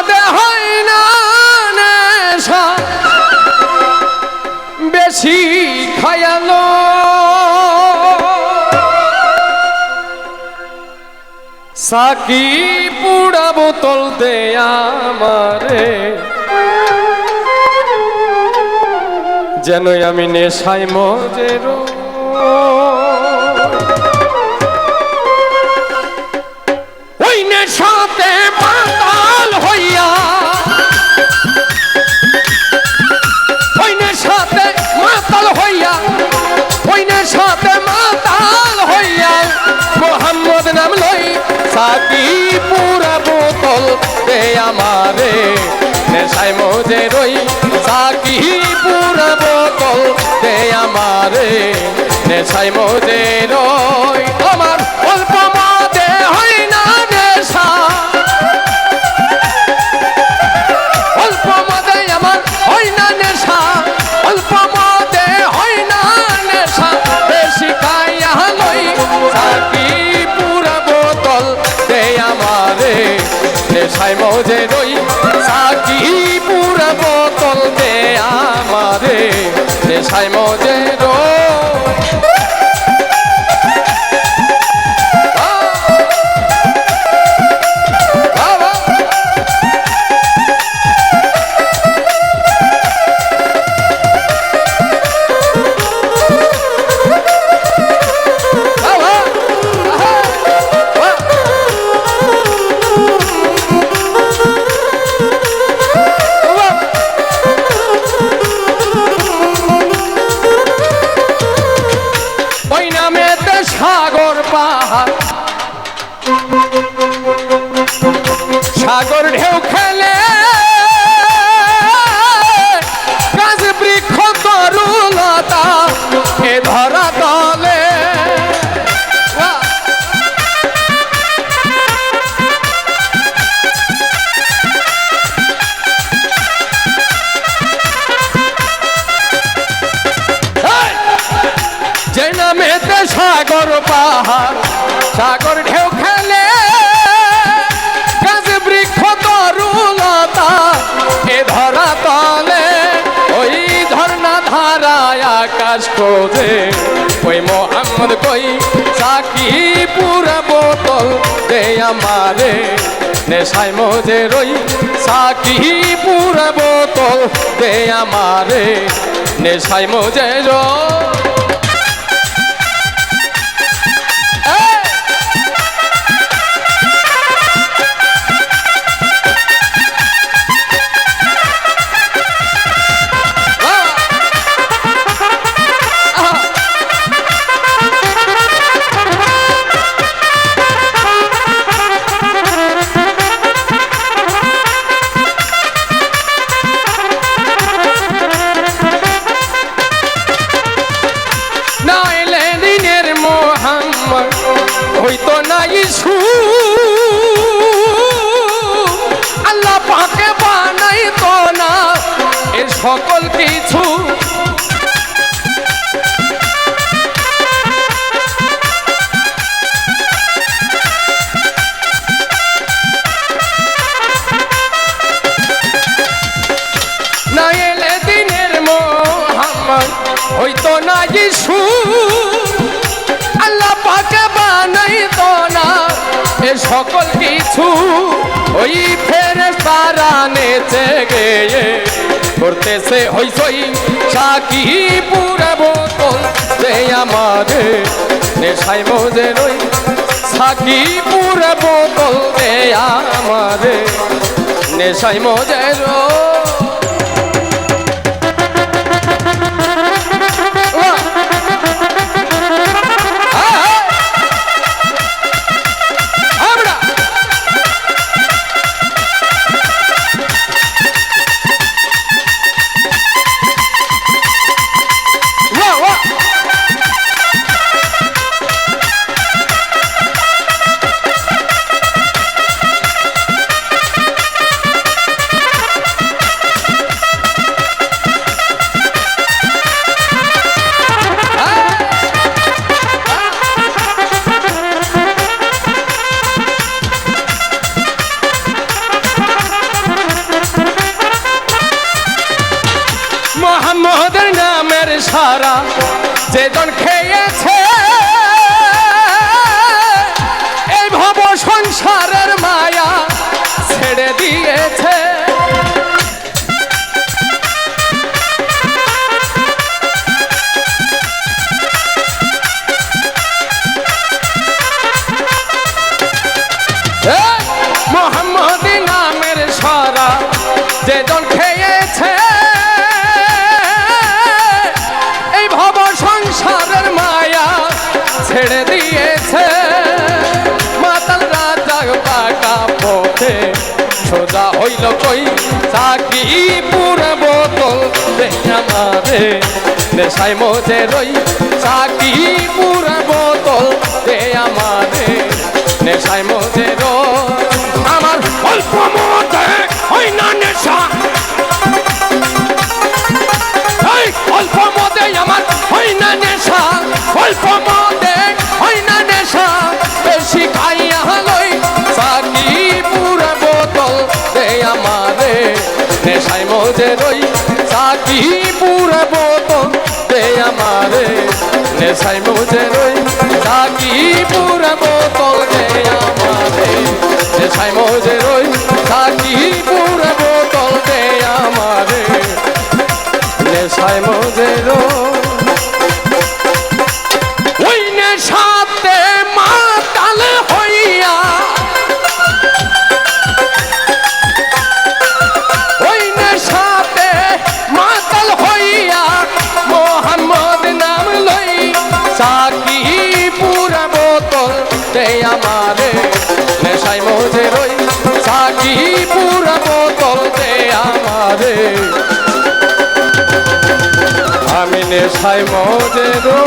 মদে হয় না নেশা। বেশি খায়ালো। সাকি পুরা বোতল দে আমারে। যেন আমি নেশাই মজের। সাকি পুরা বোতল দে আমারে। নেশায় মজে রই সাকি পুরা বোতল দে আমারে। নেশায় মজে রই, আমার অল্প মদে হয় না নেশা। অল্প মদে আমার হয় না নেশায় মজে রই সাকি বৃক্ষ সাগর পাহাড় সাগর ঢেউ খেলে গাছ বৃক্ষ তরুলতা এ ধরা আকাশ খোঁজে ওই মোহাম্মদ কই? সাকি পুরা বোতল দে আমারে, নেশায় মজে রই। সাকি পুরা বোতল দে আমারে, নেশায় মজে রই। সকল কিছু। হইতো না ইসু আল্লাহ পাকে বানাইতো না এ সকল কিছু। ওই ফেরে তারা নেচে গেয়ে করতেছে হইসই সাকি পুরা বোতল সে আমারে। নেশাই মজে রই, সাকি পুরা বোতল দে আমারে। নেশাই মজে রই সারা যে ছেড়ে দিয়েছে। মাতাল রাজা পাকা পথে। সোজা হইল কই? চাকি পুরে বোতল আমারে নেশায় মজে রই চাকি পুরে বোতল দে আমারে নেশায় মজে রই। আমার অল্প মতে হয় না নেশা। নেশায় রই সাকি পুরা বোতল দে আমারে। নেশাই মুঝে রই সাকি পুরা বোতল দে আমারে। নেশাই মুঝে রই সাকি পুরা বোতল দে আমারে। নেশাই মুঝে ওই সাই মজে দো